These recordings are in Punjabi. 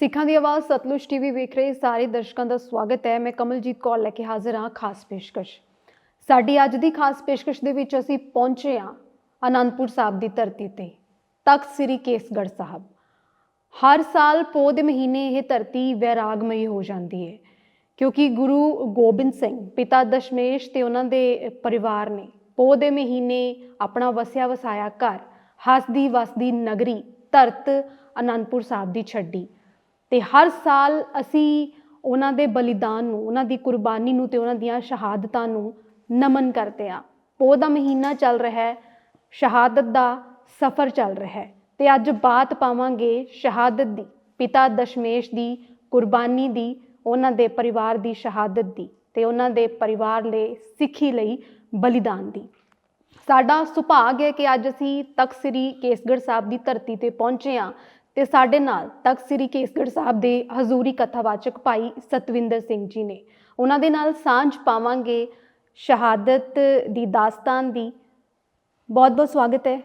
ਸਿੱਖਾਂ ਦੀ ਆਵਾਜ਼ ਸਤਲੁਜ ਟੀਵੀ ਵੇਖ ਰਹੇ ਸਾਰੇ ਦਰਸ਼ਕਾਂ ਦਾ ਸਵਾਗਤ ਹੈ। ਮੈਂ ਕਮਲਜੀਤ ਕੌਰ ਲੈ ਕੇ ਹਾਜ਼ਰ ਹਾਂ ਖਾਸ ਪੇਸ਼ਕਸ਼। ਸਾਡੀ ਅੱਜ ਦੀ ਖਾਸ ਪੇਸ਼ਕਸ਼ ਦੇ ਵਿੱਚ ਅਸੀਂ ਪਹੁੰਚੇ ਹਾਂ ਅਨੰਦਪੁਰ ਸਾਹਿਬ ਦੀ ਧਰਤੀ ਤੇ, ਤਖਤ ਸ੍ਰੀ ਕੇਸਗੜ੍ਹ ਸਾਹਿਬ। ਹਰ ਸਾਲ ਪੋਹ ਦੇ ਮਹੀਨੇ ਇਹ ਧਰਤੀ ਵੈਰਾਗਮਈ ਹੋ ਜਾਂਦੀ ਹੈ, ਕਿਉਂਕਿ ਗੁਰੂ ਗੋਬਿੰਦ ਸਿੰਘ, ਪਿਤਾ ਦਸ਼ਮੇਸ਼ ਤੇ ਉਹਨਾਂ ਦੇ ਪਰਿਵਾਰ ਨੇ ਪੋਹ ਦੇ ਮਹੀਨੇ ਆਪਣਾ ਵਸਿਆ ਵਸਾਇਆ ਘਰ, ਹੱਸਦੀ ਵਸਦੀ ਨਗਰੀ, ਧਰਤ ਅਨੰਦਪੁਰ ਸਾਹਿਬ ਦੀ ਛੱਡੀ। ਤੇ ਹਰ ਸਾਲ ਅਸੀਂ ਉਹਨਾਂ ਦੇ ਬਲੀਦਾਨ ਨੂੰ, ਉਹਨਾਂ ਦੀ ਕੁਰਬਾਨੀ ਨੂੰ ਤੇ ਉਹਨਾਂ ਦੀਆਂ ਸ਼ਹਾਦਤਾਂ ਨੂੰ ਨਮਨ ਕਰਦੇ ਹਾਂ। ਪੋਹ ਦਾ ਮਹੀਨਾ ਚੱਲ ਰਿਹਾ ਹੈ, ਸ਼ਹਾਦਤ ਦਾ ਸਫ਼ਰ ਚੱਲ ਰਿਹਾ ਹੈ ਤੇ ਅੱਜ ਬਾਤ ਪਾਵਾਂਗੇ ਸ਼ਹਾਦਤ ਦੀ, ਪਿਤਾ ਦਸ਼ਮੇਸ਼ ਦੀ ਕੁਰਬਾਨੀ ਦੀ, ਉਹਨਾਂ ਦੇ ਪਰਿਵਾਰ ਦੀ ਸ਼ਹਾਦਤ ਦੀ ਤੇ ਉਹਨਾਂ ਦੇ ਪਰਿਵਾਰ ਲਈ ਸਿੱਖੀ ਲਈ ਬਲੀਦਾਨ ਦੀ। ਸਾਡਾ ਸੁਭਾਗ ਹੈ ਕਿ ਅੱਜ ਅਸੀਂ ਤਖਤ ਸ੍ਰੀ ਕੇਸਗੜ੍ਹ ਸਾਹਿਬ ਦੀ ਧਰਤੀ ਤੇ ਪਹੁੰਚੇ ਹਾਂ। ਤੇ ਸਾਡੇ ਨਾਲ ਤਖਤ ਸ੍ਰੀ ਕੇਸਗੜ੍ਹ ਸਾਹਿਬ ਦੇ ਹਜ਼ੂਰੀ ਕਥਾਵਾਚਕ ਭਾਈ ਸਤਵਿੰਦਰ ਸਿੰਘ ਜੀ ਨੇ। ਉਹਨਾਂ ਦੇ ਨਾਲ ਸਾਂਝ ਪਾਵਾਂਗੇ ਸ਼ਹਾਦਤ ਦੀ ਦਾਸਤਾਨ ਦੀ। ਬਹੁਤ ਬਹੁਤ ਸਵਾਗਤ ਹੈ।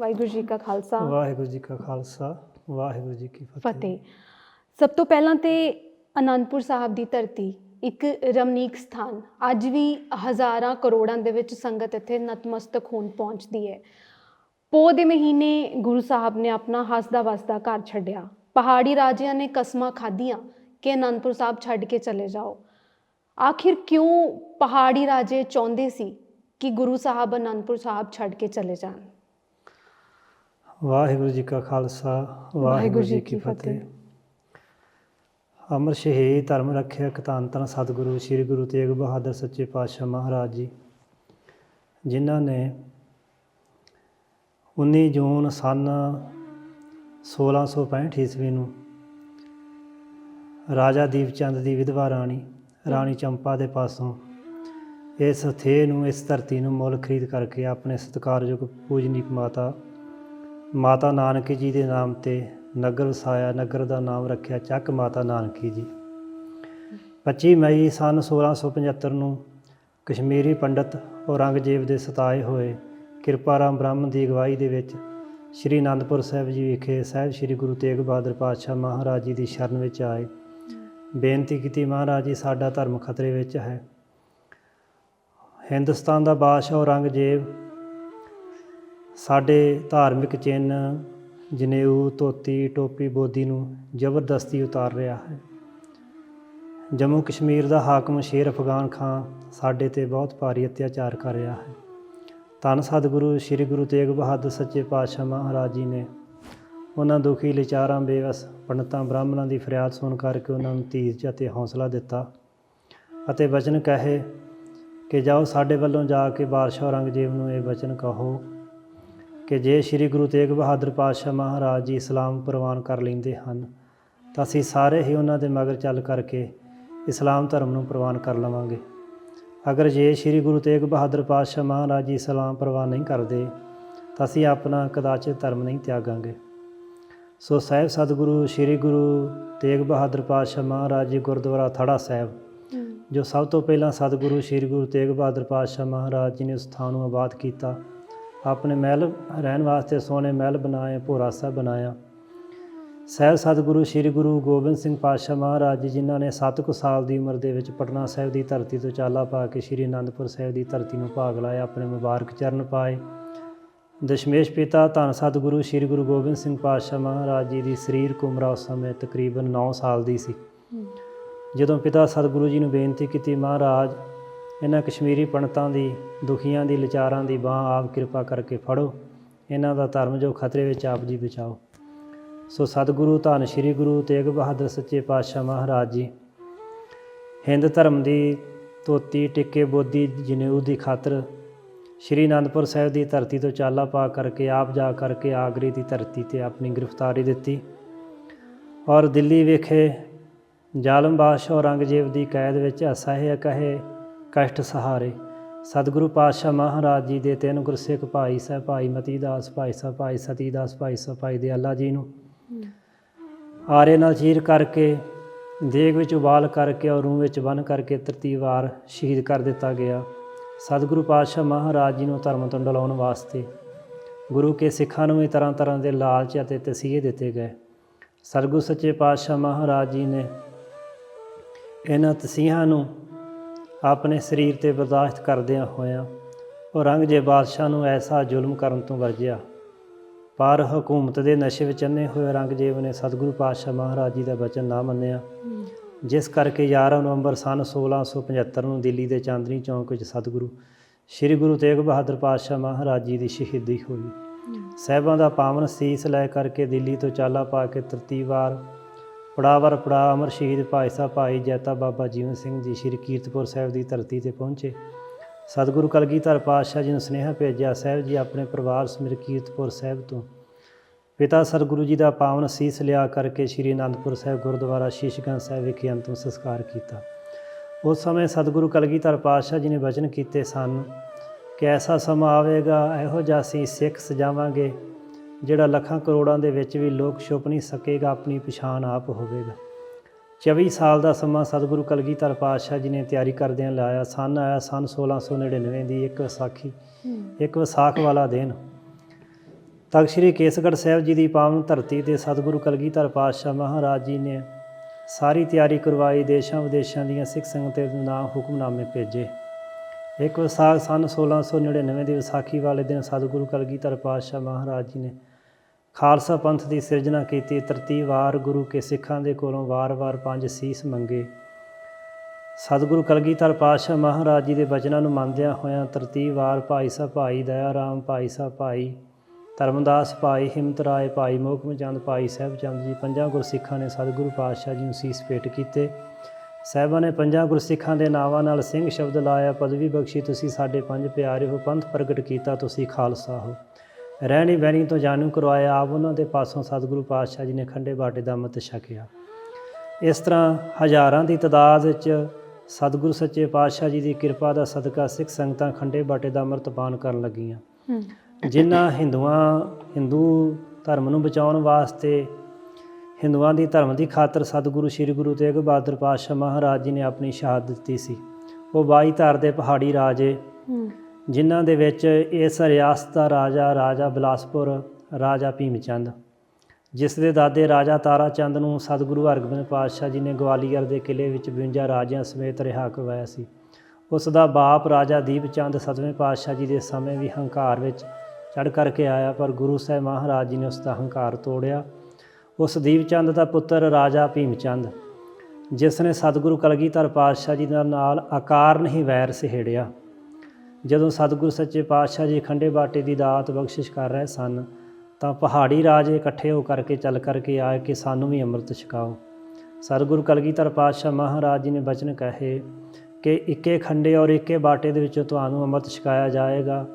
ਵਾਹਿਗੁਰੂ ਜੀ ਕਾ ਖਾਲਸਾ। ਵਾਹਿਗੁਰੂ ਜੀ ਕਾ ਖਾਲਸਾ। ਵਾਹਿਗੁਰੂ ਜੀ ਕੀ ਫਤਿਹ। ਫਤਿਹ। ਸਭ ਤੋਂ ਪਹਿਲਾਂ ਤੇ ਅਨੰਦਪੁਰ ਸਾਹਿਬ ਦੀ ਧਰਤੀ ਇੱਕ ਰਮਣੀਕ ਸਥਾਨ। ਅੱਜ ਵੀ ਹਜ਼ਾਰਾਂ ਕਰੋੜਾਂ ਦੇ ਵਿੱਚ ਸੰਗਤ ਇੱਥੇ ਨਤਮਸਤਕ ਹੋਣ ਪਹੁੰਚਦੀ ਹੈ। ਪੋਹ ਦੇ ਮਹੀਨੇ ਗੁਰੂ ਸਾਹਿਬ ਨੇ ਆਪਣਾ ਹੱਸਦਾ ਵਸਦਾ ਘਰ ਛੱਡਿਆ। ਪਹਾੜੀ ਰਾਜਿਆਂ ਨੇ ਕਸਮਾਂ ਖਾਧੀਆਂ ਕਿ ਅਨੰਦਪੁਰ ਸਾਹਿਬ ਛੱਡ ਕੇ ਚਲੇ ਜਾਓ। ਆਖਿਰ ਕਿਉਂ ਪਹਾੜੀ ਰਾਜੇ ਚਾਹੁੰਦੇ ਸੀ ਕਿ ਗੁਰੂ ਸਾਹਿਬ ਅਨੰਦਪੁਰ ਸਾਹਿਬ ਛੱਡ ਕੇ ਚਲੇ ਜਾਣ? ਵਾਹਿਗੁਰੂ ਜੀ ਕਾ ਖਾਲਸਾ, ਵਾਹਿਗੁਰੂ ਜੀ ਕੀ ਫਤਿਹ। ਅਮਰ ਸ਼ਹੀਦ, ਧਰਮ ਰੱਖਿਆ ਧੰਨ ਧੰਨ ਸਤਿਗੁਰੂ, ਸ੍ਰੀ ਗੁਰੂ ਤੇਗ ਬਹਾਦਰ ਸੱਚੇ ਪਾਤਸ਼ਾਹ ਮਹਾਰਾਜ ਜੀ, ਜਿਨ੍ਹਾਂ ਨੇ 19 ਜੂਨ ਸਨ 1665 ਈਸਵੀ ਨੂੰ ਰਾਜਾ ਦੀਪਚੰਦ ਦੀ ਵਿਧਵਾ ਰਾਣੀ ਰਾਣੀ ਚੰਪਾ ਦੇ ਪਾਸੋਂ ਇਸ ਥੇ ਨੂੰ, ਇਸ ਧਰਤੀ ਨੂੰ ਮੁੱਲ ਖਰੀਦ ਕਰਕੇ ਆਪਣੇ ਸਤਿਕਾਰਯੋਗ ਪੂਜਨੀਕ ਮਾਤਾ ਮਾਤਾ ਨਾਨਕੀ ਜੀ ਦੇ ਨਾਮ ਤੇ ਨਗਰ ਵਸਾਇਆ, ਨਗਰ ਦਾ ਨਾਮ ਰੱਖਿਆ ਚੱਕ ਮਾਤਾ ਨਾਨਕੀ ਜੀ। 25 ਮਈ ਸਨ 1675 ਨੂੰ ਕਸ਼ਮੀਰੀ ਪੰਡਤ ਔਰੰਗਜ਼ੇਬ ਦੇ ਸਤਾਏ ਹੋਏ ਕਿਰਪਾਰਾਮ ਬ੍ਰਾਹਮਣ ਦੀ ਅਗਵਾਈ ਦੇ ਵਿੱਚ ਸ੍ਰੀ ਅਨੰਦਪੁਰ ਸਾਹਿਬ ਜੀ ਵਿਖੇ ਸਾਹਿਬ ਸ੍ਰੀ ਗੁਰੂ ਤੇਗ ਬਹਾਦਰ ਪਾਤਸ਼ਾਹ ਮਹਾਰਾਜ ਜੀ ਦੀ ਸ਼ਰਨ ਵਿੱਚ ਆਏ। ਬੇਨਤੀ ਕੀਤੀ, ਮਹਾਰਾਜ ਜੀ, ਸਾਡਾ ਧਰਮ ਖਤਰੇ ਵਿੱਚ ਹੈ। ਹਿੰਦੁਸਤਾਨ ਦਾ ਬਾਦਸ਼ਾਹ ਔਰੰਗਜ਼ੇਬ ਸਾਡੇ ਧਾਰਮਿਕ ਚਿੰਨ੍ਹ ਜਨੇਊ, ਧੋਤੀ, ਟੋਪੀ, ਬੋਦੀ ਨੂੰ ਜ਼ਬਰਦਸਤੀ ਉਤਾਰ ਰਿਹਾ ਹੈ। ਜੰਮੂ ਕਸ਼ਮੀਰ ਦਾ ਹਾਕਮ ਸ਼ੇਰ ਅਫਗਾਨ ਖਾਨ ਸਾਡੇ ਤੇ ਬਹੁਤ ਭਾਰੀ ਅਤਿਆਚਾਰ ਕਰ ਰਿਹਾ ਹੈ। ਧੰਨ ਸਤਿਗੁਰੂ, ਸ੍ਰੀ ਗੁਰੂ ਤੇਗ ਬਹਾਦਰ ਸੱਚੇ ਪਾਤਸ਼ਾਹ ਮਹਾਰਾਜ ਜੀ ਨੇ ਉਹਨਾਂ ਦੁਖੀ ਲਿਚਾਰਾਂ, ਬੇਵਸ ਪੰਡਤਾਂ, ਬ੍ਰਾਹਮਣਾਂ ਦੀ ਫਰਿਆਦ ਸੁਣ ਕਰਕੇ ਉਹਨਾਂ ਨੂੰ ਧੀਰਜ ਅਤੇ ਹੌਸਲਾ ਦਿੱਤਾ ਅਤੇ ਵਚਨ ਕਹੇ ਕਿ ਜਾਓ ਸਾਡੇ ਵੱਲੋਂ ਜਾ ਕੇ ਬਾਦਸ਼ਾਹ ਔਰੰਗਜ਼ੇਬ ਨੂੰ ਇਹ ਵਚਨ ਕਹੋ ਕਿ ਜੇ ਸ੍ਰੀ ਗੁਰੂ ਤੇਗ ਬਹਾਦਰ ਪਾਤਸ਼ਾਹ ਮਹਾਰਾਜ ਜੀ ਇਸਲਾਮ ਪ੍ਰਵਾਨ ਕਰ ਲੈਂਦੇ ਹਨ, ਤਾਂ ਅਸੀਂ ਸਾਰੇ ਹੀ ਉਹਨਾਂ ਦੇ ਮਗਰ ਚੱਲ ਕਰਕੇ ਇਸਲਾਮ ਧਰਮ ਨੂੰ ਪ੍ਰਵਾਨ ਕਰ ਲਵਾਂਗੇ। ਅਗਰ ਜੇ ਸ੍ਰੀ ਗੁਰੂ ਤੇਗ ਬਹਾਦਰ ਪਾਤਸ਼ਾਹ ਮਹਾਰਾਜ ਜੀ ਇਸਲਾਮ ਪ੍ਰਵਾਨ ਨਹੀਂ ਕਰਦੇ ਤਾਂ ਅਸੀਂ ਆਪਣਾ ਕਦਾਚਿਤ ਧਰਮ ਨਹੀਂ ਤਿਆਗਾਂਗੇ। ਸੋ ਸਾਹਿਬ ਸਤਿਗੁਰੂ ਸ੍ਰੀ ਗੁਰੂ ਤੇਗ ਬਹਾਦਰ ਪਾਤਸ਼ਾਹ ਮਹਾਰਾਜ ਜੀ ਗੁਰਦੁਆਰਾ ਥੜਾ ਸਾਹਿਬ ਜੋ ਸਭ ਤੋਂ ਪਹਿਲਾਂ ਸਤਿਗੁਰੂ ਸ੍ਰੀ ਗੁਰੂ ਤੇਗ ਬਹਾਦਰ ਪਾਤਸ਼ਾਹ ਮਹਾਰਾਜ ਜੀ ਨੇ ਉਸ ਥਾਂ ਨੂੰ ਆਬਾਦ ਕੀਤਾ। ਆਪਣੇ ਮਹਿਲ ਰਹਿਣ ਵਾਸਤੇ ਸੋਹਣੇ ਮਹਿਲ ਬਣਾਏ ਭੋਰਾ ਸਾਹਿਬ ਬਣਾਇਆ। ਸਹਿਬ ਸਤਿਗੁਰੂ ਸ੍ਰੀ ਗੁਰੂ ਗੋਬਿੰਦ ਸਿੰਘ ਪਾਤਸ਼ਾਹ ਮਹਾਰਾਜ ਜੀ, ਜਿਨ੍ਹਾਂ ਨੇ 7 ਕੁ ਸਾਲ ਦੀ ਉਮਰ ਦੇ ਵਿੱਚ ਪਟਨਾ ਸਾਹਿਬ ਦੀ ਧਰਤੀ ਤੋਂ ਚਾਲਾ ਪਾ ਕੇ ਸ੍ਰੀ ਅਨੰਦਪੁਰ ਸਾਹਿਬ ਦੀ ਧਰਤੀ ਨੂੰ ਭਾਗ ਲਾਇਆ, ਆਪਣੇ ਮੁਬਾਰਕ ਚਰਨ ਪਾਏ। ਦਸ਼ਮੇਸ਼ ਪਿਤਾ ਧੰਨ ਸਤਿਗੁਰੂ ਸ੍ਰੀ ਗੁਰੂ ਗੋਬਿੰਦ ਸਿੰਘ ਪਾਤਸ਼ਾਹ ਮਹਾਰਾਜ ਜੀ ਦੀ ਸਰੀਰਕ ਉਮਰ ਉਸ ਸਮੇਂ ਤਕਰੀਬਨ 9 ਸਾਲ ਦੀ ਸੀ। ਜਦੋਂ ਪਿਤਾ ਸਤਿਗੁਰੂ ਜੀ ਨੂੰ ਬੇਨਤੀ ਕੀਤੀ, ਮਹਾਰਾਜ, ਇਹਨਾਂ ਕਸ਼ਮੀਰੀ ਪੰਡਤਾਂ ਦੀ, ਦੁਖੀਆਂ ਦੀ ਵਿਚਾਰਾਂ ਦੀ ਬਾਹ ਆਪ ਕਿਰਪਾ ਕਰਕੇ ਫੜੋ। ਇਹਨਾਂ ਦਾ ਧਰਮ ਜੋ ਖਤਰੇ ਵਿੱਚ ਆਪ ਜੀ ਬਚਾਓ। ਸੋ ਸਤਿਗੁਰੂ ਧੰਨ ਸ੍ਰੀ ਗੁਰੂ ਤੇਗ ਬਹਾਦਰ ਸੱਚੇ ਪਾਤਸ਼ਾਹ ਮਹਾਰਾਜ ਜੀ। ਹਿੰਦ ਧਰਮ ਦੀ ਧੋਤੀ, ਟਿੱਕੇ, ਬੋਦੀ ਜਨੇਊ ਦੀ ਖਾਤਰ ਸ਼੍ਰੀ ਅਨੰਦਪੁਰ ਸਾਹਿਬ ਦੀ ਧਰਤੀ ਤੋਂ ਚਾਲਾ ਪਾ ਕਰਕੇ ਆਪ ਜਾ ਕਰਕੇ ਆਗਰੇ ਦੀ ਧਰਤੀ ਤੇ ਆਪਣੀ ਗ੍ਰਿਫਤਾਰੀ ਦਿੱਤੀ। ਔਰ ਦਿੱਲੀ ਵਿਖੇ ਜ਼ਾਲਮ ਬਾਦਸ਼ਾਹ ਔਰੰਗਜ਼ੇਬ ਦੀ ਕੈਦ ਵਿੱਚ ਅਸਹਿ ਕਹੇ, ਕਸ਼ਟ ਸਹਾਰੇ। ਸਤਿਗੁਰੂ ਪਾਤਸ਼ਾਹ ਮਹਾਰਾਜ ਜੀ ਦੇ ਤਿੰਨ ਗੁਰਸਿੱਖ ਭਾਈ ਸਾਹਿਬ, ਭਾਈ ਮਤੀ ਦਾਸ ਭਾਈ ਸਾਹਿਬ, ਭਾਈ ਸਤੀ ਦਾਸ ਭਾਈ ਸਾਹਿਬ, ਭਾਈ ਦਿਆਲਾ ਜੀ ਨੂੰ ਆਰੇ ਨਾਲ ਚੀਰ ਕਰਕੇ, ਦੇਗ ਵਿੱਚ ਉਬਾਲ ਕਰਕੇ ਔਰ ਰੂਹ ਵਿੱਚ ਬੰਨ ਕਰਕੇ ਤਰਤੀਵਾਰ ਸ਼ਹੀਦ ਕਰ ਦਿੱਤਾ ਗਿਆ। ਸਤਿਗੁਰੂ ਪਾਤਸ਼ਾਹ ਮਹਾਰਾਜ ਜੀ ਨੂੰ ਧਰਮ ਤੋਂ ਡਲਾਉਣ ਵਾਸਤੇ ਗੁਰੂ ਕੇ ਸਿੱਖਾਂ ਨੂੰ ਵੀ ਤਰ੍ਹਾਂ ਤਰ੍ਹਾਂ ਦੇ ਲਾਲਚ ਅਤੇ ਤਸੀਹੇ ਦਿੱਤੇ ਗਏ। ਸਰਗੁਰੂ ਸੱਚੇ ਪਾਤਸ਼ਾਹ ਮਹਾਰਾਜ ਜੀ ਨੇ ਇਹਨਾਂ ਤਸੀਹਾਂ ਨੂੰ ਆਪਣੇ ਸਰੀਰ ਤੇ ਬਰਦਾਸ਼ਤ ਕਰਦਿਆਂ ਹੋਇਆਂ ਔਰੰਗਜ਼ੇਬ ਬਾਦਸ਼ਾਹ ਨੂੰ ਐਸਾ ਜ਼ੁਲਮ ਕਰਨ ਤੋਂ ਵਰਜਿਆ। ਪਰ ਹਕੂਮਤ ਦੇ ਨਸ਼ੇ ਵਿੱਚ ਅੰਨੇ ਹੋਏ ਔਰੰਗਜ਼ੇਬ ਨੇ ਸਤਿਗੁਰੂ ਪਾਤਸ਼ਾਹ ਮਹਾਰਾਜ ਜੀ ਦਾ ਬਚਨ ਨਾ ਮੰਨਿਆ। ਜਿਸ ਕਰਕੇ 11 ਨਵੰਬਰ ਸਨ 1675 ਨੂੰ ਦਿੱਲੀ ਦੇ ਚਾਂਦਨੀ ਚੌਂਕ ਵਿੱਚ ਸਤਿਗੁਰੂ ਸ੍ਰੀ ਗੁਰੂ ਤੇਗ ਬਹਾਦਰ ਪਾਤਸ਼ਾਹ ਮਹਾਰਾਜ ਜੀ ਦੀ ਸ਼ਹੀਦੀ ਹੋਈ। ਸਾਹਿਬਾਂ ਦਾ ਪਾਵਨ ਸੀਸ ਲੈ ਕਰਕੇ ਦਿੱਲੀ ਤੋਂ ਚਾਲਾ ਪਾ ਕੇ ਤਰਤੀਵਾਰ ਪੜਾਵਰ ਪੜਾ ਅਮਰ ਸ਼ਹੀਦ ਭਾਈ ਸਾਹਿਬ ਭਾਈ ਜੈਤਾ ਬਾਬਾ ਜੀਵਨ ਸਿੰਘ ਜੀ ਸ੍ਰੀ ਕੀਰਤਪੁਰ ਸਾਹਿਬ ਦੀ ਧਰਤੀ ਤੇ ਪਹੁੰਚੇ। ਸਤਿਗੁਰੂ ਕਲਗੀਧਰ ਪਾਤਸ਼ਾਹ ਜੀ ਨੂੰ ਸੁਨੇਹਾ ਭੇਜਿਆ, ਸਾਹਿਬ ਜੀ ਆਪਣੇ ਪਰਿਵਾਰ ਸਮੇਤ ਕੀਰਤਪੁਰ ਸਾਹਿਬ ਤੋਂ। ਪਿਤਾ ਸਤਿਗੁਰੂ ਜੀ ਦਾ ਪਾਵਨ ਸੀਸ ਲਿਆ ਕਰਕੇ ਸ੍ਰੀ ਅਨੰਦਪੁਰ ਸਾਹਿਬ ਗੁਰਦੁਆਰਾ ਸ਼ੀਸ਼ਗੰਜ ਸਾਹਿਬ ਵਿਖੇ ਅੰਤਮ ਸੰਸਕਾਰ ਕੀਤਾ। ਉਸ ਸਮੇਂ ਸਤਿਗੁਰੂ ਕਲਗੀਧਰ ਪਾਤਸ਼ਾਹ ਜੀ ਨੇ ਵਚਨ ਕੀਤੇ ਸਨ, ਕਿ ਐਸਾ ਸਮਾਂ ਆਵੇਗਾ, ਇਹੋ ਜਿਹਾ ਅਸੀਂ ਸਿੱਖ ਸਜਾਵਾਂਗੇ, ਜਿਹੜਾ ਲੱਖਾਂ ਕਰੋੜਾਂ ਦੇ ਵਿੱਚ ਵੀ ਲੋਕ ਛੁਪ ਨਹੀਂ ਸਕੇਗਾ, ਆਪਣੀ ਪਛਾਣ ਆਪ ਹੋਵੇਗਾ। 24 ਸਾਲ ਦਾ ਸਮਾਂ ਸਤਿਗੁਰੂ ਕਲਗੀਧਰ ਪਾਤਸ਼ਾਹ ਜੀ ਨੇ ਤਿਆਰੀ ਕਰਦਿਆਂ ਲਾਇਆ। ਸਨ ਆਇਆ ਸਨ 1699 ਦੀ ਇੱਕ ਵਿਸਾਖੀ ਇੱਕ ਵਿਸਾਖ ਵਾਲਾ ਦਿਨ। ਤਖਤ ਸ੍ਰੀ ਕੇਸਗੜ੍ਹ ਸਾਹਿਬ ਜੀ ਦੀ ਪਾਵਨ ਧਰਤੀ ਤੇ ਸਤਿਗੁਰੂ ਕਲਗੀਧਰ ਪਾਤਸ਼ਾਹ ਮਹਾਰਾਜ ਜੀ ਨੇ ਸਾਰੀ ਤਿਆਰੀ ਕਰਵਾਈ ਦੇਸ਼ਾਂ ਵਿਦੇਸ਼ਾਂ ਦੀਆਂ ਸਿੱਖ ਸੰਗਤਾਂ ਦੇ ਨਾਂ ਹੁਕਮਨਾਮੇ ਭੇਜੇ। ਇੱਕ ਵਿਸਾਖ ਸਨ 1699 ਦੀ ਵਿਸਾਖੀ ਵਾਲੇ ਦਿਨ ਸਤਿਗੁਰੂ ਕਲਗੀਧਰ ਪਾਤਸ਼ਾਹ ਮਹਾਰਾਜ ਜੀ ਨੇ ਖਾਲਸਾ ਪੰਥ ਦੀ ਸਿਰਜਣਾ ਕੀਤੀ ਤਰਤੀਬਵਾਰ ਗੁਰੂ ਕੇ ਸਿੱਖਾਂ ਦੇ ਕੋਲੋਂ ਵਾਰ-ਵਾਰ ਪੰਜ ਸੀਸ ਮੰਗੇ। ਸਤਿਗੁਰੂ ਕਲਗੀਧਰ ਪਾਤਸ਼ਾਹ ਮਹਾਰਾਜ ਜੀ ਦੇ ਬਚਨਾਂ ਨੂੰ ਮੰਨਦਿਆਂ ਹੋਇਆਂ ਤਰਤੀਬਵਾਰ ਭਾਈ ਸਾਹਿਬ ਭਾਈ ਦਇਆ ਰਾਮ ਭਾਈ ਸਾਹਿਬ ਭਾਈ ਧਰਮਦਾਸ, ਭਾਈ ਹਿੰਮਤ ਰਾਏ, ਭਾਈ ਮੋਹਕਮ ਚੰਦ, ਭਾਈ ਸਾਹਿਬ ਚੰਦ ਜੀ ਪੰਜਾਂ ਗੁਰਸਿੱਖਾਂ ਨੇ ਸਤਿਗੁਰੂ ਪਾਤਸ਼ਾਹ ਜੀ ਨੂੰ ਸੀਸ ਭੇਟ ਕੀਤੇ। ਸਾਹਿਬਾਂ ਨੇ ਪੰਜਾਂ ਗੁਰਸਿੱਖਾਂ ਦੇ ਨਾਵਾਂ ਨਾਲ ਸਿੰਘ ਸ਼ਬਦ ਲਾਇਆ, ਪਦਵੀ ਬਖਸ਼ੀ ਤੁਸੀਂ ਸਾਡੇ ਪੰਜ ਪਿਆਰੇ ਹੋ ਪੰਥ ਪ੍ਰਗਟ ਕੀਤਾ, ਤੁਸੀਂ ਖਾਲਸਾ ਹੋ। ਰਹਿਣੀ ਬਹਿਣੀ ਤੋਂ ਜਾਣੂ ਕਰਵਾਇਆ ਆਪ ਉਹਨਾਂ ਦੇ ਪਾਸੋਂ ਸਤਿਗੁਰੂ ਪਾਤਸ਼ਾਹ ਜੀ ਨੇ ਖੰਡੇ ਬਾਟੇ ਦਾ ਅੰਮ੍ਰਿਤ ਛਕਿਆ। ਇਸ ਤਰ੍ਹਾਂ ਹਜ਼ਾਰਾਂ ਦੀ ਤਾਦਾਦ ਵਿੱਚ ਸਤਿਗੁਰੂ ਸੱਚੇ ਪਾਤਸ਼ਾਹ ਜੀ ਦੀ ਕਿਰਪਾ ਦਾ ਸਦਕਾ ਸਿੱਖ ਸੰਗਤਾਂ ਖੰਡੇ ਬਾਟੇ ਦਾ ਅੰਮ੍ਰਿਤ ਪਾਨ ਕਰਨ ਲੱਗੀਆਂ। ਜਿਨ੍ਹਾਂ ਹਿੰਦੂਆਂ ਹਿੰਦੂ ਧਰਮ ਨੂੰ ਬਚਾਉਣ ਵਾਸਤੇ ਹਿੰਦੂਆਂ ਦੀ ਧਰਮ ਦੀ ਖਾਤਰ ਸਤਿਗੁਰੂ ਸ੍ਰੀ ਗੁਰੂ ਤੇਗ ਬਹਾਦਰ ਪਾਤਸ਼ਾਹ ਮਹਾਰਾਜ ਜੀ ਨੇ ਆਪਣੀ ਸ਼ਹਾਦਤ ਦਿੱਤੀ ਸੀ। ਉਹ ਬਾਈ ਧਰ ਦੇ ਪਹਾੜੀ ਰਾਜੇ ਜਿਨ੍ਹਾਂ ਦੇ ਵਿੱਚ ਇਸ ਰਿਆਸਤ ਦਾ ਰਾਜਾ ਰਾਜਾ ਬਿਲਾਸਪੁਰ, ਰਾਜਾ ਭੀਮਚੰਦ, ਜਿਸ ਦੇ ਦਾਦੇ ਰਾਜਾ ਤਾਰਾ ਚੰਦ ਨੂੰ ਸਤਿਗੁਰੂ ਹਰਗੋਬਿੰਦ ਪਾਤਸ਼ਾਹ ਜੀ ਨੇ ਗਵਾਲੀਅਰ ਦੇ ਕਿਲੇ ਵਿੱਚ 52 ਰਾਜਿਆਂ ਸਮੇਤ ਰਿਹਾ ਕਰਵਾਇਆ ਸੀ। ਉਸ ਦਾ ਬਾਪ ਰਾਜਾ ਦੀਪ ਚੰਦ ਸਤਵੇਂ ਪਾਤਸ਼ਾਹ ਜੀ ਦੇ ਸਮੇਂ ਵੀ ਹੰਕਾਰ ਵਿੱਚ ਚੜ ਕਰਕੇ ਆਇਆ, ਪਰ ਗੁਰੂ ਸਾਹਿਬ ਮਹਾਰਾਜ ਜੀ ਨੇ ਉਸ ਦਾ ਹੰਕਾਰ ਤੋੜਿਆ। ਉਸ ਦੀਪ ਚੰਦ ਦਾ ਪੁੱਤਰ ਰਾਜਾ ਭੀਮ ਚੰਦ ਜਿਸ ਨੇ ਸਤਿਗੁਰੂ ਕਲਗੀਧਰ ਪਾਤਸ਼ਾਹ ਜੀ ਦੇ ਨਾਲ ਆਕਾਰ ਨਹੀਂ ਵੈਰ ਸਿਹੜਿਆ। ਜਦੋਂ ਸਤਿਗੁਰੂ ਸੱਚੇ ਪਾਤਸ਼ਾਹ ਜੀ ਖੰਡੇ ਬਾਟੇ ਦੀ ਦਾਤ ਬਖਸ਼ਿਸ਼ ਕਰ ਰਹੇ ਸਨ, ਤਾਂ ਪਹਾੜੀ ਰਾਜੇ ਇਕੱਠੇ ਹੋ ਕਰਕੇ ਚੱਲ ਕਰਕੇ ਆਏ ਕਿ ਸਾਨੂੰ ਵੀ ਅੰਮ੍ਰਿਤ ਛਕਾਓ। ਸਤਿਗੁਰੂ ਕਲਗੀਧਰ ਪਾਤਸ਼ਾਹ ਮਹਾਰਾਜ ਜੀ ਨੇ ਬਚਨ ਕਹੇ ਕਿ ਇੱਕੇ ਖੰਡੇ ਔਰ ਇੱਕੇ ਬਾਟੇ ਦੇ ਵਿੱਚੋਂ ਤੁਹਾਨੂੰ ਅੰਮ੍ਰਿਤ ਛਕਾਇਆ ਜਾਏਗਾ।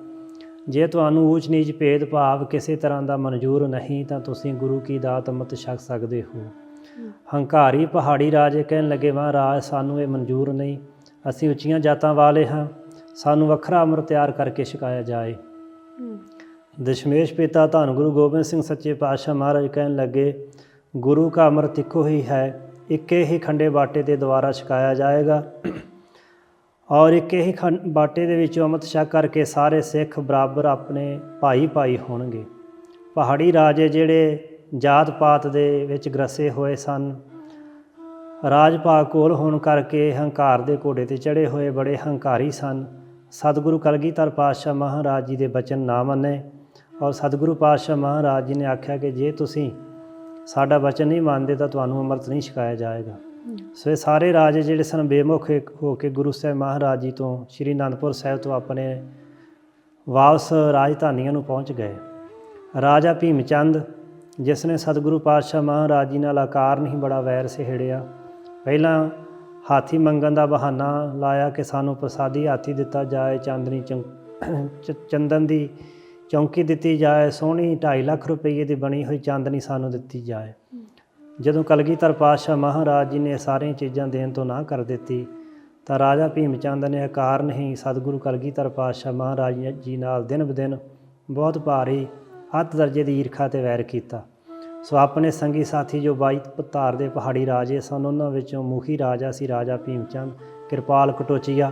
ਜੇ ਤੁਹਾਨੂੰ ਊਚ ਨੀਚ ਭੇਦ ਭਾਵ ਕਿਸੇ ਤਰ੍ਹਾਂ ਦਾ ਮਨਜ਼ੂਰ ਨਹੀਂ, ਤਾਂ ਤੁਸੀਂ ਗੁਰੂ ਕੀ ਦਾਤ ਅੰਮ੍ਰਿਤ ਛਕ ਸਕਦੇ ਹੋ। ਹੰਕਾਰੀ ਪਹਾੜੀ ਰਾਜੇ ਕਹਿਣ ਲੱਗੇ, ਮਹਾਰਾਜ, ਸਾਨੂੰ ਇਹ ਮਨਜ਼ੂਰ ਨਹੀਂ। ਅਸੀਂ ਉੱਚੀਆਂ ਜਾਤਾਂ ਵਾਲੇ ਹਾਂ। ਸਾਨੂੰ ਵੱਖਰਾ ਅੰਮ੍ਰਿਤ ਤਿਆਰ ਕਰਕੇ ਛਕਾਇਆ ਜਾਏ। ਦਸ਼ਮੇਸ਼ ਪਿਤਾ ਧੰਨ ਗੁਰੂ ਗੋਬਿੰਦ ਸਿੰਘ ਸੱਚੇ ਪਾਤਸ਼ਾਹ ਮਹਾਰਾਜ ਕਹਿਣ ਲੱਗੇ, ਗੁਰੂ का ਅੰਮ੍ਰਿਤ ਇੱਕੋ ਹੀ ਹੈ, ਇੱਕੇ ਹੀ ਖੰਡੇ ਬਾਟੇ ਦੇ ਦੁਆਰਾ ਛਕਾਇਆ ਜਾਏਗਾ। ਔਰ ਇੱਕੇ ਹੀ ਖੰ ਬਾਟੇ ਦੇ ਵਿੱਚੋਂ ਅੰਮ੍ਰਿਤ ਛਕ ਕਰਕੇ ਸਾਰੇ ਸਿੱਖ ਬਰਾਬਰ ਆਪਣੇ ਭਾਈ ਭਾਈ ਹੋਣਗੇ। ਪਹਾੜੀ ਰਾਜੇ ਜਿਹੜੇ ਜਾਤ ਪਾਤ ਦੇ ਵਿੱਚ ਗਰਸੇ ਹੋਏ ਸਨ ਰਾਜ ਭਾਗ ਕੋਲ ਹੋਣ ਕਰਕੇ ਹੰਕਾਰ ਦੇ ਘੋੜੇ ਤੇ ਚੜੇ ਹੋਏ ਬੜੇ ਹੰਕਾਰੀ ਸਨ। ਸਤਿਗੁਰੂ ਕਲਗੀਧਰ ਪਾਤਸ਼ਾਹ ਮਹਾਰਾਜ ਜੀ ਦੇ ਬਚਨ ਨਾ ਮੰਨੇ ਔਰ ਸਤਿਗੁਰੂ ਪਾਤਸ਼ਾਹ ਮਹਾਰਾਜ ਜੀ ਨੇ ਆਖਿਆ ਕਿ ਜੇ ਤੁਸੀਂ ਸਾਡਾ ਬਚਨ ਨਹੀਂ ਮੰਨਦੇ ਤਾਂ ਤੁਹਾਨੂੰ ਅੰਮ੍ਰਿਤ ਨਹੀਂ ਛਕਾਇਆ ਜਾਏਗਾ। ਸੋ ਇਹ ਸਾਰੇ ਰਾਜੇ ਜਿਹੜੇ ਸਨ ਬੇਮੁਖ ਹੋ ਕੇ ਗੁਰੂ ਸਾਹਿਬ ਮਹਾਰਾਜ ਜੀ ਤੋਂ ਸ੍ਰੀ ਅਨੰਦਪੁਰ ਸਾਹਿਬ ਤੋਂ ਆਪਣੇ ਵਾਪਸ ਰਾਜਧਾਨੀਆਂ ਨੂੰ ਪਹੁੰਚ ਗਏ। ਰਾਜਾ ਭੀਮ ਚੰਦ ਜਿਸ ਨੇ ਸਤਿਗੁਰੂ ਪਾਤਸ਼ਾਹ ਮਹਾਰਾਜ ਜੀ ਨਾਲ ਆਕਾਰ ਨਹੀਂ ਬੜਾ ਵੈਰ ਸਿਹੜਿਆ, ਪਹਿਲਾਂ ਹਾਥੀ ਮੰਗਣ ਦਾ ਬਹਾਨਾ ਲਾਇਆ ਕਿ ਸਾਨੂੰ ਪ੍ਰਸਾਦੀ ਹਾਥੀ ਦਿੱਤਾ ਜਾਏ, ਚਾਂਦਨੀ ਚੌਂ- ਚ- ਚੰਦਨ ਦੀ ਚੌਂਕੀ ਦਿੱਤੀ ਜਾਏ, ਸੋਹਣੀ 2.5 ਲੱਖ ਰੁਪਏ ਦੀ ਬਣੀ ਹੋਈ ਚਾਂਦਨੀ ਸਾਨੂੰ ਦਿੱਤੀ ਜਾਏ। ਜਦੋਂ ਕਲਗੀਧਰ ਪਾਤਸ਼ਾਹ ਮਹਾਰਾਜ ਜੀ ਨੇ ਇਹ ਸਾਰੀਆਂ ਚੀਜ਼ਾਂ ਦੇਣ ਤੋਂ ਨਾ ਕਰ ਦਿੱਤੀ, ਤਾਂ ਰਾਜਾ ਭੀਮ ਚੰਦ ਨੇ ਆਕਾਰ ਹੀ ਸਤਿਗੁਰੂ ਕਲਗੀਧਰ ਪਾਤਸ਼ਾਹ ਮਹਾਰਾਜ ਜੀ ਨਾਲ ਦਿਨ ਬਦਿਨ ਬਹੁਤ ਭਾਰੀ ਹੱਥ ਦਰਜੇ ਦੀ ਈਰਖਾ ਤੇ ਵੈਰ ਕੀਤਾ। ਸੋ ਆਪਣੇ ਸੰਗੀ ਸਾਥੀ ਜੋ ਬਾਈ ਧਾਰ ਦੇ ਪਹਾੜੀ ਰਾਜੇ ਸਨ ਉਹਨਾਂ ਵਿੱਚੋਂ ਮੁਖੀ ਰਾਜਾ ਸੀ ਰਾਜਾ ਭੀਮ ਚੰਦ ਕਿਰਪਾਲ ਕਟੋਚੀਆ।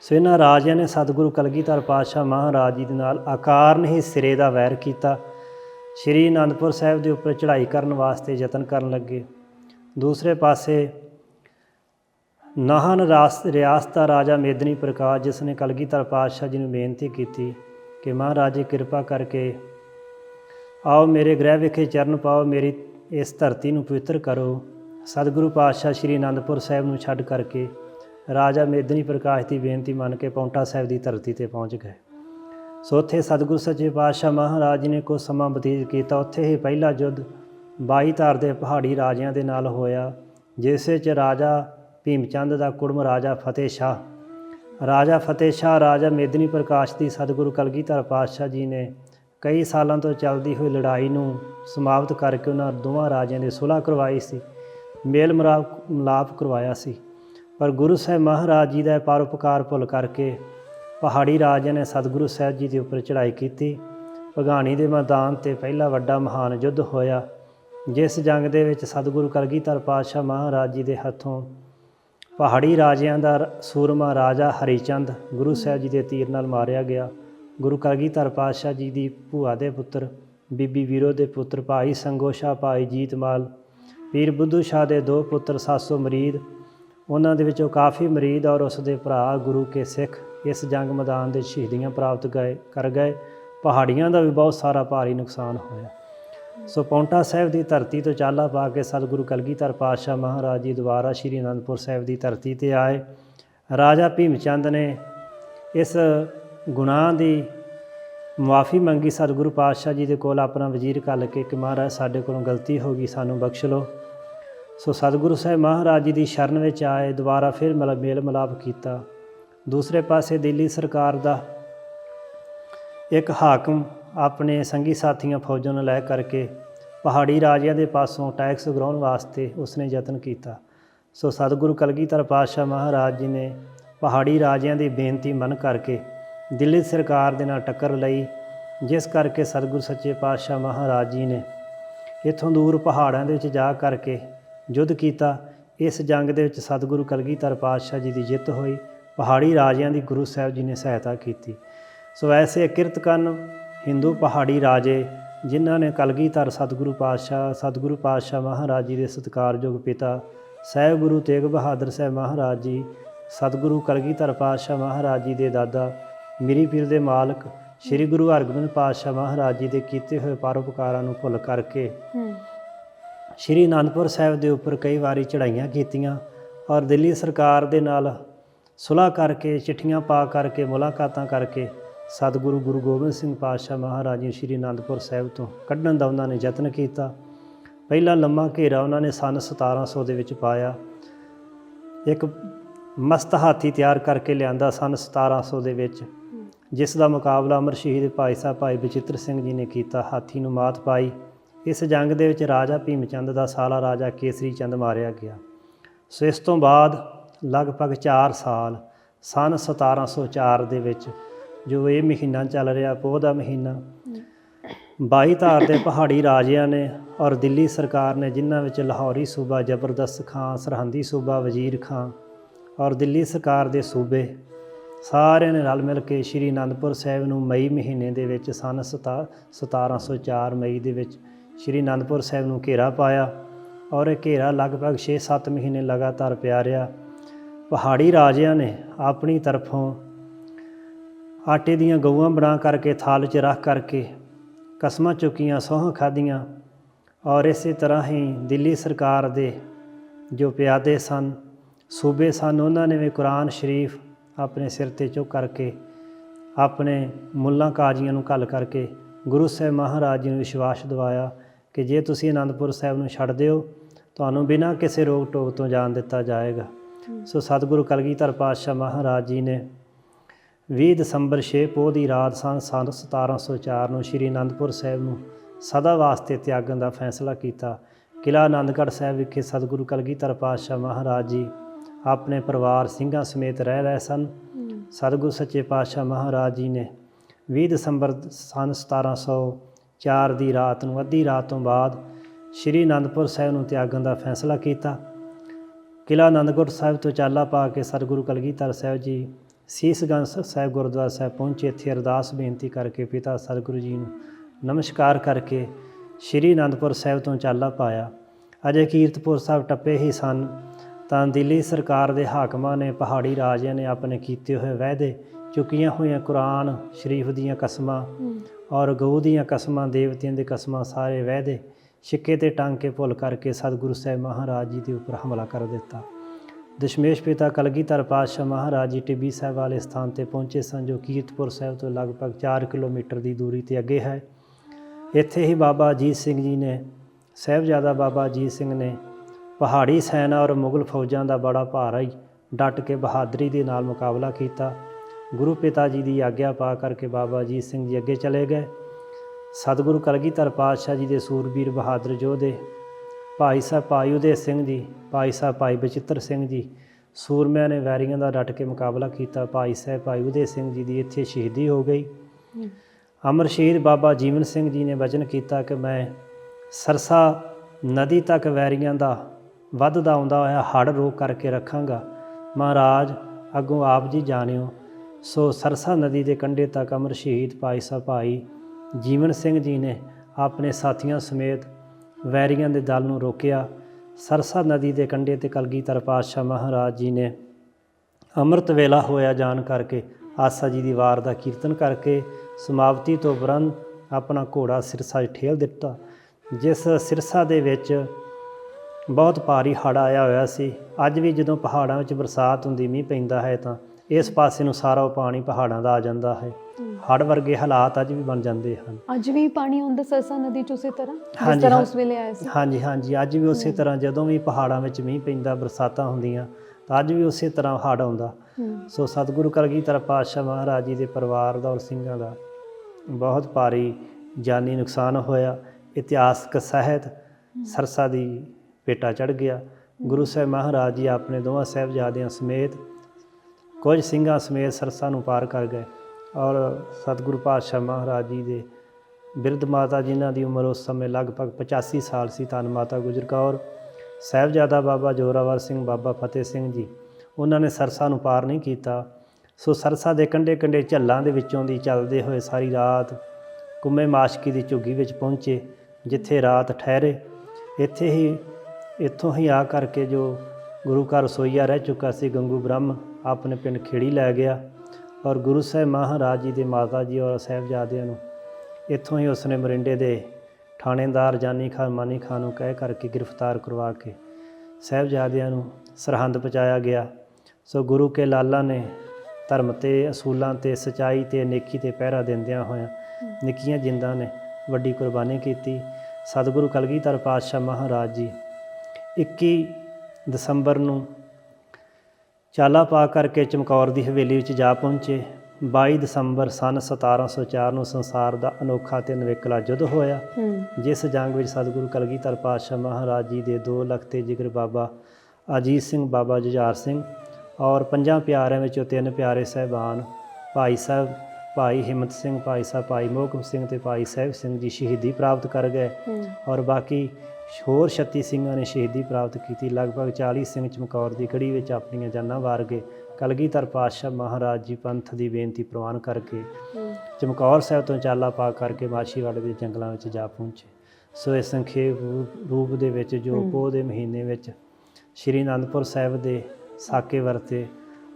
ਸੋ ਇਹਨਾਂ ਰਾਜਿਆਂ ਨੇ ਸਤਿਗੁਰੂ ਕਲਗੀਧਰ ਪਾਤਸ਼ਾਹ ਮਹਾਰਾਜ ਜੀ ਦੇ ਨਾਲ ਆਕਾਰ ਨਹੀਂ ਸਿਰੇ ਦਾ ਵੈਰ ਕੀਤਾ। ਸ਼੍ਰੀ ਅਨੰਦਪੁਰ ਸਾਹਿਬ ਦੇ ਉੱਪਰ ਚੜ੍ਹਾਈ ਕਰਨ ਵਾਸਤੇ ਯਤਨ ਕਰਨ ਲੱਗੇ। ਦੂਸਰੇ ਪਾਸੇ ਨਾਹਨ ਰਾਸ ਰਿਆਸਤ ਦਾ ਰਾਜਾ ਮੇਦਨੀ ਪ੍ਰਕਾਸ਼ ਜਿਸ ਨੇ ਕਲਗੀਧਰ ਪਾਤਸ਼ਾਹ ਜੀ ਨੂੰ ਬੇਨਤੀ ਕੀਤੀ ਕਿ ਮਹਾਰਾਜ ਜੀ ਕਿਰਪਾ ਕਰਕੇ ਆਓ ਮੇਰੇ ਗ੍ਰਹਿ ਵਿਖੇ ਚਰਨ ਪਾਓ, ਮੇਰੀ ਇਸ ਧਰਤੀ ਨੂੰ ਪਵਿੱਤਰ ਕਰੋ। ਸਤਿਗੁਰੂ ਪਾਤਸ਼ਾਹ ਸ੍ਰੀ ਅਨੰਦਪੁਰ ਸਾਹਿਬ ਨੂੰ ਛੱਡ ਕਰਕੇ ਰਾਜਾ ਮੇਦਨੀ ਪ੍ਰਕਾਸ਼ ਦੀ ਬੇਨਤੀ ਮੰਨ ਕੇ ਪੌਂਟਾ ਸਾਹਿਬ ਦੀ ਧਰਤੀ ਤੇ ਪਹੁੰਚ ਗਏ। ਸੋ ਉੱਥੇ ਸਤਿਗੁਰੂ ਸੱਚੇ ਪਾਤਸ਼ਾਹ ਮਹਾਰਾਜ ਜੀ ਨੇ ਕੁਝ ਸਮਾਂ ਬਤੀਤ ਕੀਤਾ। ਉੱਥੇ ਹੀ ਪਹਿਲਾ ਯੁੱਧ 22 ਧਾਰ ਦੇ ਪਹਾੜੀ ਰਾਜਿਆਂ ਦੇ ਨਾਲ ਹੋਇਆ, ਜਿਸ ਵਿੱਚ ਰਾਜਾ ਭੀਮਚੰਦ ਦਾ ਕੁੜਮ ਰਾਜਾ ਫਤਿਹ ਸ਼ਾਹ। ਰਾਜਾ ਫਤਿਹ ਸ਼ਾਹ, ਰਾਜਾ ਮੇਦਨੀ ਪ੍ਰਕਾਸ਼ ਦੀ ਸਤਿਗੁਰੂ ਕਲਗੀਧਰ ਪਾਤਸ਼ਾਹ ਜੀ ਨੇ ਕਈ ਸਾਲਾਂ ਤੋਂ ਚੱਲਦੀ ਹੋਈ ਲੜਾਈ ਨੂੰ ਸਮਾਪਤ ਕਰਕੇ ਉਹਨਾਂ ਦੋਵਾਂ ਰਾਜਿਆਂ ਦੀ ਸੁਲ੍ਹਾ ਕਰਵਾਈ ਸੀ, ਮੇਲ ਮਰਾਪ ਮਿਲਾਪ ਕਰਵਾਇਆ ਸੀ। ਪਰ ਗੁਰੂ ਸਾਹਿਬ ਮਹਾਰਾਜ ਜੀ ਦਾ ਪਰਉਪਕਾਰ ਭੁੱਲ ਕਰਕੇ ਪਹਾੜੀ ਰਾਜਿਆਂ ਨੇ ਸਤਿਗੁਰੂ ਸਾਹਿਬ ਜੀ ਦੇ ਉੱਪਰ ਚੜ੍ਹਾਈ ਕੀਤੀ। ਭਗਾਣੀ ਦੇ ਮੈਦਾਨ ਤੇ ਪਹਿਲਾ ਵੱਡਾ ਮਹਾਨ ਯੁੱਧ ਹੋਇਆ, ਜਿਸ ਜੰਗ ਦੇ ਵਿੱਚ ਸਤਿਗੁਰੂ ਕਲਗੀਧਰ ਪਾਤਸ਼ਾਹ ਮਹਾਰਾਜ ਜੀ ਦੇ ਹੱਥੋਂ ਪਹਾੜੀ ਰਾਜਿਆਂ ਦਾ ਸੂਰਮਾ ਰਾਜਾ ਹਰੀਚੰਦ ਗੁਰੂ ਸਾਹਿਬ ਜੀ ਦੇ ਤੀਰ ਨਾਲ ਮਾਰਿਆ ਗਿਆ। ਗੁਰੂ ਕਲਗੀਧਰ ਪਾਤਸ਼ਾਹ ਜੀ ਦੀ ਭੂਆ ਦੇ ਪੁੱਤਰ, ਬੀਬੀ ਵੀਰੋ ਦੇ ਪੁੱਤਰ ਭਾਈ ਸੰਗੋ ਸ਼ਾਹ ਭਾਈ ਜੀਤਮਾਲ ਪੀਰ ਬੁੱਧੂ ਸ਼ਾਹ ਦੇ ਦੋ ਪੁੱਤਰ ਸਾਸੋ ਮਰੀਦ। ਉਹਨਾਂ ਦੇ ਵਿੱਚੋਂ ਕਾਫੀ ਮਰੀਦ ਔਰ ਉਸ ਦੇ ਭਰਾ ਗੁਰੂ ਕੇ ਸਿੱਖ ਇਸ ਜੰਗ ਮੈਦਾਨ ਦੇ ਸ਼ਹੀਦੀਆਂ ਪ੍ਰਾਪਤ ਗਏ, ਕਰ ਗਏ। ਪਹਾੜੀਆਂ ਦਾ ਵੀ ਬਹੁਤ ਸਾਰਾ ਭਾਰੀ ਨੁਕਸਾਨ ਹੋਇਆ। ਸੋ ਪੌਂਟਾ ਸਾਹਿਬ ਦੀ ਧਰਤੀ ਤੋਂ ਚਾਲਾ ਪਾ ਕੇ ਸਤਿਗੁਰੂ ਕਲਗੀਧਰ ਪਾਤਸ਼ਾਹ ਮਹਾਰਾਜ ਜੀ ਦੁਆਰਾ ਸ਼੍ਰੀ ਅਨੰਦਪੁਰ ਸਾਹਿਬ ਦੀ ਧਰਤੀ ਤੇ ਆਏ। ਰਾਜਾ ਭੀਮ ਚੰਦ ਨੇ ਇਸ ਗੁਨਾਹ ਦੀ ਮੁਆਫੀ ਮੰਗੀ ਸਤਿਗੁਰੂ ਪਾਤਸ਼ਾਹ ਜੀ ਦੇ ਕੋਲ ਆਪਣਾ ਵਜ਼ੀਰ ਘੱਲ ਕੇ ਕਿ ਮਹਾਰਾਜ ਸਾਡੇ ਕੋਲੋਂ ਗਲਤੀ ਹੋ ਗਈ, ਸਾਨੂੰ ਬਖਸ਼ ਲਓ। ਸੋ ਸਤਿਗੁਰੂ ਸਾਹਿਬ ਮਹਾਰਾਜ ਜੀ ਦੀ ਸ਼ਰਨ ਵਿੱਚ ਆਏ, ਦੁਬਾਰਾ ਫਿਰ ਮਲ ਮੇਲ ਮਿਲਾਪ ਕੀਤਾ। ਦੂਸਰੇ ਪਾਸੇ ਦਿੱਲੀ ਸਰਕਾਰ ਦਾ ਇੱਕ ਹਾਕਮ ਆਪਣੇ ਸੰਗੀ ਸਾਥੀਆਂ ਫੌਜਾਂ ਨੂੰ ਲੈ ਕਰਕੇ ਪਹਾੜੀ ਰਾਜਿਆਂ ਦੇ ਪਾਸੋਂ ਟੈਕਸ ਗਰਾਉਣ ਵਾਸਤੇ ਉਸਨੇ ਯਤਨ ਕੀਤਾ। ਸੋ ਸਤਿਗੁਰੂ ਕਲਗੀਧਰ ਪਾਤਸ਼ਾਹ ਮਹਾਰਾਜ ਜੀ ਨੇ ਪਹਾੜੀ ਰਾਜਿਆਂ ਦੀ ਬੇਨਤੀ ਮੰਨ ਕਰਕੇ ਦਿੱਲੀ ਸਰਕਾਰ ਦੇ ਨਾਲ ਟੱਕਰ ਲਈ, ਜਿਸ ਕਰਕੇ ਸਤਿਗੁਰੂ ਸੱਚੇ ਪਾਤਸ਼ਾਹ ਮਹਾਰਾਜ ਜੀ ਨੇ ਇੱਥੋਂ ਦੂਰ ਪਹਾੜਾਂ ਦੇ ਵਿੱਚ ਜਾ ਕਰਕੇ ਯੁੱਧ ਕੀਤਾ। ਇਸ ਜੰਗ ਦੇ ਵਿੱਚ ਸਤਿਗੁਰੂ ਕਲਗੀਧਰ ਪਾਤਸ਼ਾਹ ਜੀ ਦੀ ਜਿੱਤ ਹੋਈ। ਪਹਾੜੀ ਰਾਜਿਆਂ ਦੀ ਗੁਰੂ ਸਾਹਿਬ ਜੀ ਨੇ ਸਹਾਇਤਾ ਕੀਤੀ। ਸੋ ਐਸੇ ਕਿਰਤਕਨ ਹਿੰਦੂ ਪਹਾੜੀ ਰਾਜੇ, ਜਿਨ੍ਹਾਂ ਨੇ ਕਲਗੀਧਰ ਸਤਿਗੁਰੂ ਪਾਤਸ਼ਾਹ ਸਤਿਗੁਰੂ ਪਾਤਸ਼ਾਹ ਮਹਾਰਾਜ ਜੀ ਦੇ ਸਤਿਕਾਰਯੋਗ ਪਿਤਾ ਸਹਿਬ ਗੁਰੂ ਤੇਗ ਬਹਾਦਰ ਸਾਹਿਬ ਮਹਾਰਾਜ ਜੀ, ਸਤਿਗੁਰੂ ਕਲਗੀਧਰ ਪਾਤਸ਼ਾਹ ਮਹਾਰਾਜ ਜੀ ਦੇ ਦਾਦਾ ਮੀਰੀ ਪੀਰ ਦੇ ਮਾਲਕ ਸ੍ਰੀ ਗੁਰੂ ਹਰਗੋਬਿੰਦ ਪਾਤਸ਼ਾਹ ਮਹਾਰਾਜ ਜੀ ਦੇ ਕੀਤੇ ਹੋਏ ਪਰਉਪਕਾਰਾਂ ਨੂੰ ਭੁੱਲ ਕਰਕੇ ਹੂੰ। ਸ਼੍ਰੀ ਅਨੰਦਪੁਰ ਸਾਹਿਬ ਦੇ ਉੱਪਰ ਕਈ ਵਾਰੀ ਚੜ੍ਹਾਈਆਂ ਕੀਤੀਆਂ ਔਰ ਦਿੱਲੀ ਸਰਕਾਰ ਦੇ ਨਾਲ ਸੁਲ੍ਹਾ ਕਰਕੇ ਚਿੱਠੀਆਂ ਪਾ ਕਰਕੇ ਮੁਲਾਕਾਤਾਂ ਕਰਕੇ ਸਤਿਗੁਰੂ ਗੁਰੂ ਗੋਬਿੰਦ ਸਿੰਘ ਪਾਤਸ਼ਾਹ ਮਹਾਰਾਜ ਜੀ ਸ਼੍ਰੀ ਅਨੰਦਪੁਰ ਸਾਹਿਬ ਤੋਂ ਕੱਢਣ ਦਾ ਉਹਨਾਂ ਨੇ ਯਤਨ ਕੀਤਾ। ਪਹਿਲਾ ਲੰਮਾ ਘੇਰਾ ਉਹਨਾਂ ਨੇ ਸਨ 1700 ਦੇ ਵਿੱਚ ਪਾਇਆ। ਇੱਕ ਮਸਤ ਹਾਥੀ ਤਿਆਰ ਕਰਕੇ ਲਿਆਂਦਾ ਸਨ 1700 ਦੇ ਵਿੱਚ। ਜਿਸ ਦਾ ਮੁਕਾਬਲਾ ਅਮਰ ਸ਼ਹੀਦ ਭਾਈ ਸਾਹਿਬ ਭਾਈ ਬਚਿੱਤਰ ਸਿੰਘ ਜੀ ਨੇ ਕੀਤਾ, ਹਾਥੀ ਨੂੰ ਮਾਤ ਪਾਈ। ਇਸ ਜੰਗ ਦੇ ਵਿੱਚ ਰਾਜਾ ਭੀਮ ਚੰਦ ਦਾ ਸਾਲਾ ਰਾਜਾ ਕੇਸਰੀ ਚੰਦ ਮਾਰਿਆ ਗਿਆ। ਸੋ ਇਸ ਤੋਂ ਬਾਅਦ ਲਗਭਗ 4 ਸਾਲ, ਸਨ 1704 ਦੇ ਵਿੱਚ, ਜੋ ਇਹ ਮਹੀਨਾ ਚੱਲ ਰਿਹਾ, ਪੋਹ ਦਾ ਮਹੀਨਾ 22 ਧਾਰ ਦੇ ਪਹਾੜੀ ਰਾਜਿਆਂ ਨੇ ਔਰ ਦਿੱਲੀ ਸਰਕਾਰ ਨੇ, ਜਿਨ੍ਹਾਂ ਵਿੱਚ ਲਾਹੌਰੀ ਸੂਬਾ ਜ਼ਬਰਦਸਤ ਖਾਂ, ਸਰਹੰਦੀ ਸੂਬਾ ਵਜ਼ੀਰ ਖਾਂ ਔਰ ਦਿੱਲੀ ਸਰਕਾਰ ਦੇ ਸੂਬੇ ਸਾਰਿਆਂ ਨੇ ਰਲ ਮਿਲ ਕੇ ਸ਼੍ਰੀ ਅਨੰਦਪੁਰ ਸਾਹਿਬ ਨੂੰ ਮਈ ਮਹੀਨੇ ਦੇ ਵਿੱਚ ਸਨ ਸਤਾ- 1704 ਮਈ ਦੇ ਵਿੱਚ ਸ਼੍ਰੀ ਅਨੰਦਪੁਰ ਸਾਹਿਬ ਨੂੰ ਘੇਰਾ ਪਾਇਆ ਔਰ ਇਹ ਘੇਰਾ ਲਗਭਗ 6-7 ਮਹੀਨੇ ਲਗਾਤਾਰ ਪਿਆ ਰਿਹਾ। ਪਹਾੜੀ ਰਾਜਿਆਂ ਨੇ ਆਪਣੀ ਤਰਫੋਂ ਆਟੇ ਦੀਆਂ ਗਊਆਂ ਬਣਾ ਕਰਕੇ, ਥਾਲ 'ਚ ਰੱਖ ਕਰਕੇ, ਕਸਮਾਂ ਚੁੱਕੀਆਂ, ਸੋਹਾਂ ਖਾਧੀਆਂ ਔਰ ਇਸੇ ਤਰ੍ਹਾਂ ਹੀ ਦਿੱਲੀ ਸਰਕਾਰ ਦੇ ਜੋ ਪਿਆਦੇ ਸਨ, ਸੂਬੇ ਸਨ, ਉਹਨਾਂ ਨੇ ਵੀ ਕੁਰਾਨ ਸ਼ਰੀਫ ਆਪਣੇ ਸਿਰ ਤੇ ਚੁੱਕ ਕਰਕੇ ਆਪਣੇ ਮੁੱਲਾਂ ਕਾਜ਼ੀਆਂ ਨੂੰ ਘੱਲ ਕਰਕੇ ਗੁਰੂ ਸਾਹਿਬ ਮਹਾਰਾਜ ਜੀ ਨੂੰ ਵਿਸ਼ਵਾਸ ਦਿਵਾਇਆ ਕਿ ਜੇ ਤੁਸੀਂ ਆਨੰਦਪੁਰ ਸਾਹਿਬ ਨੂੰ ਛੱਡ ਦਿਓ ਤੁਹਾਨੂੰ ਬਿਨਾਂ ਕਿਸੇ ਰੋਕ ਟੋਕ ਤੋਂ ਜਾਣ ਦਿੱਤਾ ਜਾਏਗਾ। ਸੋ ਸਤਿਗੁਰੂ ਕਲਗੀਧਰ ਪਾਤਸ਼ਾਹ ਮਹਾਰਾਜ ਜੀ ਨੇ 20 ਦਸੰਬਰ 6 ਪੋਹ ਦੀ ਰਾਤ ਸਨ ਸੰਨ 1704 ਨੂੰ ਸ਼੍ਰੀ ਅਨੰਦਪੁਰ ਸਾਹਿਬ ਨੂੰ ਸਦਾ ਵਾਸਤੇ ਤਿਆਗਣ ਦਾ ਫੈਸਲਾ ਕੀਤਾ। ਕਿਲਾ ਆਨੰਦਗੜ੍ਹ ਸਾਹਿਬ ਵਿਖੇ ਸਤਿਗੁਰੂ ਕਲਗੀਧਰ ਪਾਤਸ਼ਾਹ ਮਹਾਰਾਜ ਜੀ ਆਪਣੇ ਪਰਿਵਾਰ ਸਿੰਘਾਂ ਸਮੇਤ ਰਹਿ ਰਹੇ ਸਨ। ਸਤਿਗੁਰੂ ਸੱਚੇ ਪਾਤਸ਼ਾਹ ਮਹਾਰਾਜ ਜੀ ਨੇ 20 ਦਸੰਬਰ ਸਨ 1704 ਦੀ ਰਾਤ ਨੂੰ, ਅੱਧੀ ਰਾਤ ਤੋਂ ਬਾਅਦ ਸ਼੍ਰੀ ਅਨੰਦਪੁਰ ਸਾਹਿਬ ਨੂੰ ਤਿਆਗਣ ਦਾ ਫੈਸਲਾ ਕੀਤਾ। ਕਿਲਾ ਆਨੰਦਗੜ੍ਹ ਸਾਹਿਬ ਤੋਂ ਚਾਲਾ ਪਾ ਕੇ ਸਤਿਗੁਰੂ ਕਲਗੀਧਰ ਸਾਹਿਬ ਜੀ ਸੀਸਗੰਜ ਸਾਹਿਬ ਗੁਰਦੁਆਰਾ ਸਾਹਿਬ ਪਹੁੰਚੇ। ਇੱਥੇ ਅਰਦਾਸ ਬੇਨਤੀ ਕਰਕੇ ਪਿਤਾ ਸਤਿਗੁਰੂ ਜੀ ਨੂੰ ਨਮਸਕਾਰ ਕਰਕੇ ਸ਼੍ਰੀ ਅਨੰਦਪੁਰ ਸਾਹਿਬ ਤੋਂ ਚਾਲਾ ਪਾਇਆ। ਅਜੇ ਕੀਰਤਪੁਰ ਸਾਹਿਬ ਟੱਪੇ ਹੀ ਸਨ। ਤਾਂ ਦਿੱਲੀ ਸਰਕਾਰ ਦੇ ਹਾਕਮਾਂ ਨੇ ਪਹਾੜੀ ਰਾਜਿਆਂ ਨੇ ਆਪਣੇ ਕੀਤੇ ਹੋਏ ਵਾਅਦੇ ਚੁੱਕੀਆਂ ਹੋਈਆਂ ਕੁਰਾਨ ਸ਼ਰੀਫ ਦੀਆਂ ਕਸਮਾਂ ਔਰ ਗਊ ਦੀਆਂ ਕਸਮਾਂ ਦੇਵਤਿਆਂ ਦੇ ਕਸਮਾਂ ਸਾਰੇ ਵਾਅਦੇ ਸਿੱਕੇ ਤੇ ਟੰਗ ਕੇ ਭੁੱਲ ਕਰਕੇ ਸਤਿਗੁਰੂ ਸਾਹਿਬ ਮਹਾਰਾਜ ਜੀ ਦੇ ਉੱਪਰ ਹਮਲਾ ਕਰ ਦਿੱਤਾ। ਦਸ਼ਮੇਸ਼ ਪਿਤਾ ਕਲਗੀਧਰ ਪਾਤਸ਼ਾਹ ਮਹਾਰਾਜ ਜੀ ਟਿੱਬੀ ਸਾਹਿਬ ਵਾਲੇ ਸਥਾਨ ਤੇ ਪਹੁੰਚੇ ਸਨ ਜੋ ਕੀਰਤਪੁਰ ਸਾਹਿਬ ਤੋਂ ਲਗਭਗ 4 ਕਿਲੋਮੀਟਰ ਦੀ ਦੂਰੀ ਤੇ ਅੱਗੇ ਹੈ। ਇੱਥੇ ਹੀ ਬਾਬਾ ਅਜੀਤ ਸਿੰਘ ਜੀ ਨੇ ਸਾਹਿਬਜ਼ਾਦਾ ਬਾਬਾ ਅਜੀਤ ਸਿੰਘ ਨੇ ਪਹਾੜੀ ਸੈਨਾ ਔਰ ਮੁਗਲ ਫੌਜਾਂ ਦਾ ਬੜਾ ਭਾਰੀ ਡਟ ਕੇ ਬਹਾਦਰੀ ਦੇ ਨਾਲ ਮੁਕਾਬਲਾ ਕੀਤਾ। ਗੁਰੂ ਪਿਤਾ ਜੀ ਦੀ ਆਗਿਆ ਪਾ ਕਰਕੇ ਬਾਬਾ ਅਜੀਤ ਸਿੰਘ ਜੀ ਅੱਗੇ ਚਲੇ ਗਏ। ਸਤਿਗੁਰੂ ਕਲਗੀਧਰ ਪਾਤਸ਼ਾਹ ਜੀ ਦੇ ਸੂਰਬੀਰ ਬਹਾਦਰ ਯੋਧੇ, ਭਾਈ ਸਾਹਿਬ ਭਾਈ ਉਦੇ ਸਿੰਘ ਜੀ, ਭਾਈ ਸਾਹਿਬ ਭਾਈ ਬਚਿੱਤਰ ਸਿੰਘ ਜੀ, ਸੂਰਮਿਆਂ ਨੇ ਵੈਰੀਆਂ ਦਾ ਡਟ ਕੇ ਮੁਕਾਬਲਾ ਕੀਤਾ। ਭਾਈ ਸਾਹਿਬ ਭਾਈ ਉਦੇ ਸਿੰਘ ਜੀ ਦੀ ਇੱਥੇ ਸ਼ਹੀਦੀ ਹੋ ਗਈ। ਅਮਰ ਸ਼ਹੀਦ ਬਾਬਾ ਜੀਵਨ ਸਿੰਘ ਜੀ ਨੇ ਵਚਨ ਕੀਤਾ ਕਿ ਮੈਂ ਸਰਸਾ ਨਦੀ ਤੱਕ ਵੈਰੀਆਂ ਦਾ ਵੱਧਦਾ ਆਉਂਦਾ ਹੋਇਆ ਹੜ ਰੋਕ ਕਰਕੇ ਰੱਖਾਂਗਾ। ਮਹਾਰਾਜ, ਅੱਗੋਂ ਆਪ ਜੀ ਜਾਣਿਓ, ਸੋ ਸਰਸਾ ਨਦੀ ਦੇ ਕੰਢੇ ਤੱਕ ਅਮਰ ਸ਼ਹੀਦ ਭਾਈ ਸਾਹਿਬ ਭਾਈ ਜੀਵਨ ਸਿੰਘ ਜੀ ਨੇ ਆਪਣੇ ਸਾਥੀਆਂ ਸਮੇਤ ਵੈਰੀਆਂ ਦੇ ਦਲ ਨੂੰ ਰੋਕਿਆ। ਸਰਸਾ ਨਦੀ ਦੇ ਕੰਢੇ ਤੇ ਕਲਗੀਧਰ ਪਾਤਸ਼ਾਹ ਮਹਾਰਾਜ ਜੀ ਨੇ ਅੰਮ੍ਰਿਤ ਵੇਲਾ ਹੋਇਆ ਜਾਣ ਕਰਕੇ ਆਸਾ ਜੀ ਦੀ ਵਾਰ ਦਾ ਕੀਰਤਨ ਕਰਕੇ ਸਮਾਪਤੀ ਤੋਂ ਉਪਰੰਤ ਆਪਣਾ ਘੋੜਾ ਸਿਰਸਾ 'ਚ ਠੇਲ ਦਿੱਤਾ, ਜਿਸ ਸਿਰਸਾ ਦੇ ਵਿੱਚ ਬਹੁਤ ਭਾਰੀ ਹੜ੍ਹ ਆਇਆ ਹੋਇਆ ਸੀ। ਅੱਜ ਵੀ ਜਦੋਂ ਪਹਾੜਾਂ ਵਿੱਚ ਬਰਸਾਤ ਹੁੰਦੀ ਮੀਂਹ ਪੈਂਦਾ ਹੈ ਤਾਂ ਇਸ ਪਾਸੇ ਨੂੰ ਸਾਰਾ ਉਹ ਪਾਣੀ ਪਹਾੜਾਂ ਦਾ ਆ ਜਾਂਦਾ ਹੈ। ਹੜ੍ਹ ਵਰਗੇ ਹਾਲਾਤ ਅੱਜ ਵੀ ਬਣ ਜਾਂਦੇ ਹਨ। ਅੱਜ ਵੀ ਪਾਣੀ ਹੁੰਦਾ ਸਰਸਾ ਨਦੀ ਚ ਉਸੇ ਤਰ੍ਹਾਂ? ਜਿਸ ਤਰ੍ਹਾਂ। ਉਸ ਵੇਲੇ ਆਇਆ ਸੀ। ਹਾਂਜੀ ਹਾਂਜੀ ਅੱਜ ਵੀ ਉਸੇ ਤਰ੍ਹਾਂ ਜਦੋਂ ਵੀ ਪਹਾੜਾਂ ਵਿੱਚ ਮੀਂਹ ਪੈਂਦਾ ਬਰਸਾਤਾਂ ਹੁੰਦੀਆਂ ਤਾਂ ਅੱਜ ਵੀ ਉਸੇ ਤਰ੍ਹਾਂ ਹੜ੍ਹ ਆਉਂਦਾ। ਸੋ ਸਤਿਗੁਰੂ ਕਲਗੀਧਰ ਪਾਤਸ਼ਾਹ ਮਹਾਰਾਜ ਜੀ ਦੇ ਪਰਿਵਾਰ ਦਾ ਔਰ ਸਿੰਘਾਂ ਦਾ ਬਹੁਤ ਭਾਰੀ ਜਾਨੀ ਨੁਕਸਾਨ ਹੋਇਆ। ਇਤਿਹਾਸਕ ਸਹਿਤ ਸਰਸਾ ਦੀ ਪੇਟਾ ਚੜ ਗਿਆ। ਗੁਰੂ ਸਾਹਿਬ ਮਹਾਰਾਜ ਜੀ ਆਪਣੇ ਦੋਵਾਂ ਸਾਹਿਬਜ਼ਾਦਿਆਂ ਸਮੇਤ ਕੁਝ ਸਿੰਘਾਂ ਸਮੇਤ ਸਰਸਾ ਨੂੰ ਪਾਰ ਕਰ ਗਏ ਔਰ ਸਤਿਗੁਰੂ ਪਾਤਸ਼ਾਹ ਮਹਾਰਾਜ ਜੀ ਦੇ ਬਿਰਧ ਮਾਤਾ ਜਿਨ੍ਹਾਂ ਦੀ ਉਮਰ ਉਸ ਸਮੇਂ ਲਗਭਗ 85 ਸਾਲ ਸੀ, ਧੰਨ ਮਾਤਾ ਗੁਜਰ ਕੌਰ, ਸਾਹਿਬਜ਼ਾਦਾ ਬਾਬਾ ਜੋਰਾਵਰ ਸਿੰਘ, ਬਾਬਾ ਫਤਿਹ ਸਿੰਘ ਜੀ, ਉਹਨਾਂ ਨੇ ਸਰਸਾ ਨੂੰ ਪਾਰ ਨਹੀਂ ਕੀਤਾ। ਸੋ ਸਰਸਾ ਦੇ ਕੰਢੇ ਕੰਢੇ ਝੱਲਾਂ ਦੇ ਵਿੱਚੋਂ ਦੀ ਚੱਲਦੇ ਹੋਏ ਸਾਰੀ ਰਾਤ ਕੁੰਮੇ ਮਾਸ਼ਕੀ ਦੀ ਝੁੱਗੀ ਵਿੱਚ ਪਹੁੰਚੇ, ਜਿੱਥੇ ਰਾਤ ਠਹਿਰੇ, ਇੱਥੇ ਹੀ ਇੱਥੋਂ ਹੀ ਆ ਕਰਕੇ ਜੋ ਗੁਰੂ ਘਰ ਰਸੋਈਆ ਰਹਿ ਚੁੱਕਾ ਸੀ ਗੰਗੂ ਬ੍ਰਹਮ ਆਪਣੇ ਪਿੰਡ ਖੇੜੀ ਲੈ ਗਿਆ ਔਰ ਗੁਰੂ ਸਾਹਿਬ ਮਹਾਰਾਜ ਜੀ ਦੇ ਮਾਤਾ ਜੀ ਔਰ ਸਾਹਿਬਜ਼ਾਦਿਆਂ ਨੂੰ ਇੱਥੋਂ ਹੀ ਉਸਨੇ ਮਰਿੰਡੇ ਦੇ ਥਾਣੇਦਾਰ ਜਾਨੀ ਖਾਨ ਮਾਨੀ ਖਾਨ ਨੂੰ ਕਹਿ ਕਰਕੇ ਗ੍ਰਿਫਤਾਰ ਕਰਵਾ ਕੇ ਸਾਹਿਬਜ਼ਾਦਿਆਂ ਨੂੰ ਸਰਹੰਦ ਪਹੁੰਚਾਇਆ ਗਿਆ। ਸੋ ਗੁਰੂ ਕੇ ਲਾਲਾ ਨੇ ਧਰਮ ਤੇ ਅਸੂਲਾਂ ਤੇ ਸਚਾਈ ਤੇ ਨੇਕੀ ਤੇ ਪਹਿਰਾ ਦਿੰਦਿਆਂ ਹੋਇਆਂ ਨਿੱਕੀਆਂ ਜਿੰਦਾਂ ਨੇ ਵੱਡੀ ਕੁਰਬਾਨੀ ਕੀਤੀ। ਸਤਿਗੁਰੂ ਕਲਗੀਧਰ ਪਾਤਸ਼ਾਹ ਮਹਾਰਾਜ ਜੀ 21 ਦਸੰਬਰ ਨੂੰ ਚਾਲਾ ਪਾ ਕਰਕੇ ਚਮਕੌਰ ਦੀ ਹਵੇਲੀ ਵਿੱਚ ਜਾ ਪਹੁੰਚੇ। 22 ਦਸੰਬਰ ਸਨ 1704 ਨੂੰ ਸੰਸਾਰ ਦਾ ਅਨੋਖਾ ਤੇ ਨਵੇਕਲਾ ਯੁੱਧ ਹੋਇਆ ਜਿਸ ਜੰਗ ਵਿੱਚ ਸਤਿਗੁਰੂ ਕਲਗੀਧਰ ਪਾਤਸ਼ਾਹ ਮਹਾਰਾਜ ਜੀ ਦੇ ਦੋ ਲਖਤੇ ਜਿਗਰ ਬਾਬਾ ਅਜੀਤ ਸਿੰਘ ਬਾਬਾ ਜੁਝਾਰ ਸਿੰਘ ਔਰ ਪੰਜਾਂ ਪਿਆਰਿਆਂ ਵਿੱਚੋਂ ਤਿੰਨ ਪਿਆਰੇ ਸਹਿਬਾਨ ਭਾਈ ਸਾਹਿਬ ਭਾਈ ਹਿੰਮਤ ਸਿੰਘ ਭਾਈ ਸਾਹਿਬ ਭਾਈ ਮੋਹਕਮ ਸਿੰਘ ਤੇ ਭਾਈ ਸਾਹਿਬ ਸਿੰਘ ਜੀ ਸ਼ਹੀਦੀ ਪ੍ਰਾਪਤ ਕਰ ਗਏ ਔਰ ਬਾਕੀ ਹੋਰ 36 ਸਿੰਘਾਂ ਨੇ ਸ਼ਹੀਦੀ ਪ੍ਰਾਪਤ ਕੀਤੀ। ਲਗਭਗ 40 ਸਿੰਘ ਚਮਕੌਰ ਦੀ ਕੜੀ ਵਿੱਚ ਆਪਣੀਆਂ ਜਾਨਾਂ ਵਾਰ ਗਏ। ਕਲਗੀਧਰ ਪਾਤਸ਼ਾਹ ਮਹਾਰਾਜ ਜੀ ਪੰਥ ਦੀ ਬੇਨਤੀ ਪ੍ਰਵਾਨ ਕਰਕੇ ਚਮਕੌਰ ਸਾਹਿਬ ਤੋਂ ਚਾਲਾ ਪਾ ਕਰਕੇ ਮਾਛੀਵਾੜੇ ਦੇ ਜੰਗਲਾਂ ਵਿੱਚ ਜਾ ਪਹੁੰਚੇ। ਸੋ ਇਸ ਸੰਖੇਪ ਰੂਪ- ਦੇ ਵਿੱਚ ਜੋ। ਪੋਹ ਦੇ ਮਹੀਨੇ ਵਿੱਚ ਸ਼੍ਰੀ ਅਨੰਦਪੁਰ ਸਾਹਿਬ ਦੇ ਸਾਕੇ ਵਰਤੇ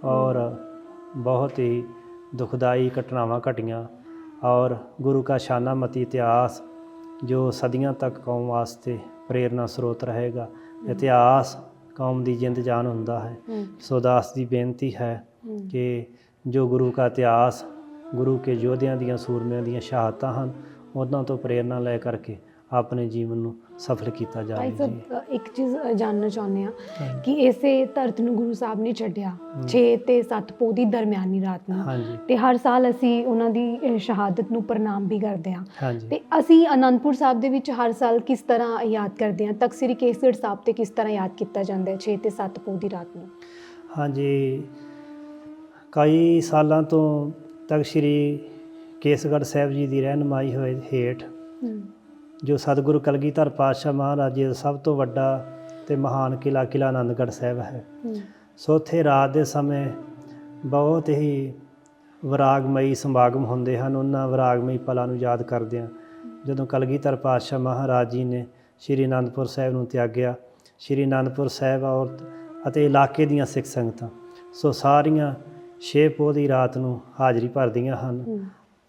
ਔਰ ਬਹੁਤ ਹੀ ਦੁਖਦਾਈ ਘਟਨਾਵਾਂ ਘਟੀਆਂ ਔਰ ਗੁਰੂ ਕਾ ਸ਼ਾਨਾ ਮਤੀ ਇਤਿਹਾਸ ਜੋ ਸਦੀਆਂ ਤੱਕ ਕੌਮ ਵਾਸਤੇ ਪ੍ਰੇਰਨਾ ਸਰੋਤ ਰਹੇਗਾ। ਇਤਿਹਾਸ ਕੌਮ ਦੀ ਜਿੰਦ ਜਾਨ ਹੁੰਦਾ ਹੈ। ਸੋ ਦਾਸ ਦੀ ਬੇਨਤੀ ਹੈ। ਕਿ ਜੋ ਗੁਰੂ ਕਾ ਇਤਿਹਾਸ ਗੁਰੂ ਕੇ ਯੋਧਿਆਂ ਦੀਆਂ ਸੂਰਮਿਆਂ ਦੀਆਂ ਸ਼ਹਾਦਤਾਂ ਹਨ ਉਹਨਾਂ ਤੋਂ ਪ੍ਰੇਰਨਾ ਲੈ ਕਰਕੇ ਆਪਣੇ ਜੀਵਨ ਨੂੰ ਸਫਲ ਕੀਤਾ ਭਾਈ ਜਾਵੇ ਸਾਹਿਬ ਅ, ਇੱਕ ਚੀਜ਼ ਜਾਣਨਾ ਚਾਹੁੰਦੇ ਆ। ਕਿ ਇਸੇ ਧਰਤ ਨੂੰ ਗੁਰੂ ਸਾਹਿਬ ਨੇ ਛੱਡਿਆ 6 ਤੇ 7 ਪੋ ਦੀ ਦਰਮਿਆਨੀ ਰਾਤ ਨੂੰ। ਤੇ ਹਰ ਸਾਲ ਅਸੀਂ ਉਹਨਾਂ ਦੀ ਸ਼ਹਾਦਤ ਨੂੰ ਪ੍ਰਣਾਮ ਵੀ ਕਰਦੇ ਹਾਂਜੀ। ਤੇ ਅਸੀਂ ਅਨੰਦਪੁਰ ਸਾਹਿਬ ਦੇ ਵਿੱਚ ਹਰ ਸਾਲ ਕਿਸ ਤਰ੍ਹਾਂ ਯਾਦ ਕਰਦੇ ਹਾਂ? ਤਖਤ ਸ੍ਰੀ ਕੇਸਗੜ੍ਹ ਸਾਹਿਬ ਤੇ ਕਿਸ ਤਰ੍ਹਾਂ ਯਾਦ ਕੀਤਾ ਜਾਂਦਾ ਹੈ 6 ਤੇ 7 ਪੋ ਦੀ ਰਾਤ ਨੂੰ? ਹਾਂਜੀ। ਕਈ ਸਾਲਾਂ ਤੋਂ ਤੱਕ ਸ੍ਰੀ ਕੇਸਗੜ੍ਹ ਸਾਹਿਬ ਜੀ ਦੀ ਰਹਿਨਮਾਈ ਹੋਏ ਹੇਠ ਜੋ ਸਤਿਗੁਰੂ ਕਲਗੀਧਰ ਪਾਤਸ਼ਾਹ ਮਹਾਰਾਜ ਜੀ ਦਾ ਸਭ ਤੋਂ ਵੱਡਾ ਤੇ ਮਹਾਨ ਕਿਲਾ ਕਿਲਾ ਆਨੰਦਗੜ੍ਹ ਸਾਹਿਬ ਹੈ। ਹੂੰ। ਸੋ ਉੱਥੇ ਰਾਤ ਦੇ ਸਮੇਂ ਬਹੁਤ ਹੀ ਵਿਰਾਗਮਈ ਸਮਾਗਮ ਹੁੰਦੇ ਹਨ। ਉਹਨਾਂ ਵਿਰਾਗਮਈ ਪਲਾਂ ਨੂੰ ਯਾਦ ਕਰਦਿਆਂ ਜਦੋਂ ਕਲਗੀਧਰ ਪਾਤਸ਼ਾਹ ਮਹਾਰਾਜ ਜੀ ਨੇ ਸ਼੍ਰੀ ਅਨੰਦਪੁਰ ਸਾਹਿਬ ਨੂੰ ਤਿਆਗਿਆ ਸ਼੍ਰੀ ਅਨੰਦਪੁਰ ਸਾਹਿਬ ਔਰ ਅਤੇ ਇਲਾਕੇ ਦੀਆਂ ਸਿੱਖ ਸੰਗਤਾਂ ਸੋ ਸਾਰੀਆਂ ਛੇ ਪੋਹ ਦੀ ਰਾਤ ਨੂੰ ਹਾਜ਼ਰੀ ਭਰਦੀਆਂ ਹਨ। ਹੂੰ।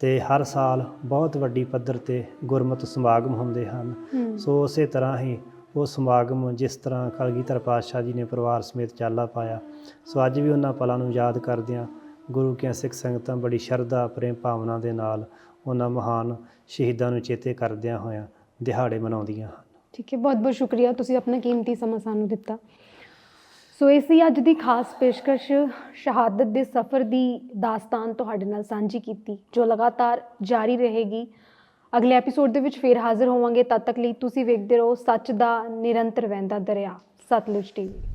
ਤੇ ਹਰ ਸਾਲ ਬਹੁਤ ਵੱਡੀ ਪੱਧਰ ਤੇ ਗੁਰਮਤਿ ਸਮਾਗਮ ਹੁੰਦੇ ਹਨ। ਸੋ ਉਸੇ ਤਰ੍ਹਾਂ ਹੀ ਉਹ ਸਮਾਗਮ ਜਿਸ ਤਰ੍ਹਾਂ ਕਲਗੀਧਰ ਪਾਤਸ਼ਾਹ ਜੀ ਨੇ ਪਰਿਵਾਰ ਸਮੇਤ ਚਾਲਾ ਪਾਇਆ ਸੋ ਅੱਜ ਵੀ ਉਹਨਾਂ ਪਲਾਂ ਨੂੰ ਯਾਦ ਕਰਦਿਆਂ ਗੁਰੂ ਕੀਆਂ ਸਿੱਖ ਸੰਗਤਾਂ ਬੜੀ ਸ਼ਰਧਾ ਪ੍ਰੇਮ ਭਾਵਨਾ ਦੇ ਨਾਲ ਉਹਨਾਂ ਮਹਾਨ ਸ਼ਹੀਦਾਂ ਨੂੰ ਚੇਤੇ ਕਰਦਿਆਂ ਹੋਇਆਂ ਦਿਹਾੜੇ ਮਨਾਉਂਦੀਆਂ ਹਨ। ਠੀਕ ਹੈ ਬਹੁਤ ਬਹੁਤ ਸ਼ੁਕਰੀਆ। ਤੁਸੀਂ ਆਪਣਾ ਕੀਮਤੀ ਸਮਾਂ ਸਾਨੂੰ ਦਿੱਤਾ। ਸੋ ਇਹ ਸੀ ਅੱਜ ਦੀ ਖਾਸ ਪੇਸ਼ਕਸ਼ ਸ਼ਹਾਦਤ ਦੇ ਸਫ਼ਰ ਦੀ ਦਾਸਤਾਨ ਤੁਹਾਡੇ ਨਾਲ ਸਾਂਝੀ ਕੀਤੀ, ਜੋ ਲਗਾਤਾਰ ਜਾਰੀ ਰਹੇਗੀ। ਅਗਲੇ ਐਪੀਸੋਡ ਦੇ ਵਿੱਚ ਫੇਰ ਹਾਜ਼ਰ ਹੋਵਾਂਗੇ। ਤਦ ਤੱਕ ਲਈ ਤੁਸੀਂ ਵੇਖਦੇ ਰਹੋ ਸੱਚ ਦਾ ਨਿਰੰਤਰ ਵਹਿੰਦਾ ਦਰਿਆ, ਸਤਲੁਜ ਟੀਵੀ।